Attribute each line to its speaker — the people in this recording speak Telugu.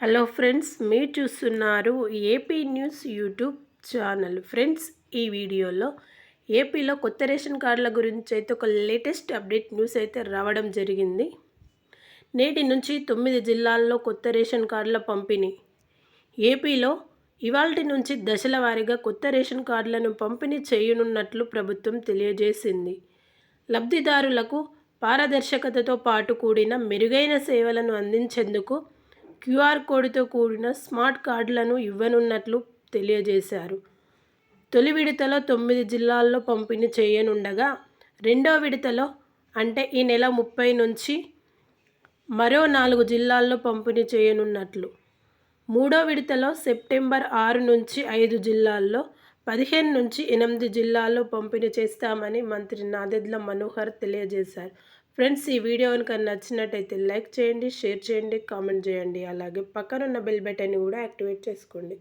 Speaker 1: హలో ఫ్రెండ్స్ మీరు చూస్తున్నారు AP news YouTube channel. Friends ఈ వీడియోలో ఏపీలో కొత్త రేషన్ కార్డుల గురించి అయితే ఒక లేటెస్ట్ అప్డేట్ న్యూస్ అయితే రావడం జరిగింది. నేటి నుంచి తొమ్మిది జిల్లాల్లో కొత్త రేషన్ కార్డుల పంపిణీ. ఏపీలో ఇవాల్టి నుంచి దశల వారీగా కొత్త రేషన్ కార్డులను పంపిణీ చేయనున్నట్లు ప్రభుత్వం తెలియజేసింది. లబ్ధిదారులకు పారదర్శకతతో పాటు కూడిన మెరుగైన సేవలను అందించేందుకు క్యూఆర్ కోడ్తో కూడిన స్మార్ట్ కార్డులను ఇవ్వనున్నట్లు తెలియజేశారు. తొలి విడతలో తొమ్మిది జిల్లాల్లో పంపిణీ చేయనుండగా రెండో విడతలో అంటే ఈ నెల ముప్పై నుంచి మరో నాలుగు జిల్లాల్లో పంపిణీ చేయనున్నట్లు. మూడో విడతలో సెప్టెంబర్ ఆరు నుంచి ఐదు జిల్లాల్లో పదిహేను నుంచి ఎనిమిది జిల్లాల్లో పంపిణీ చేస్తామని మంత్రి నాదెడ్ల మనోహర్ తెలియజేశారు. ఫ్రెండ్స్ ఈ వీడియో కనుక నచ్చినట్టయితే లైక్ చేయండి షేర్ చేయండి కామెంట్ చేయండి. అలాగే పక్కనున్న బెల్ బటన్ని కూడా యాక్టివేట్ చేసుకోండి.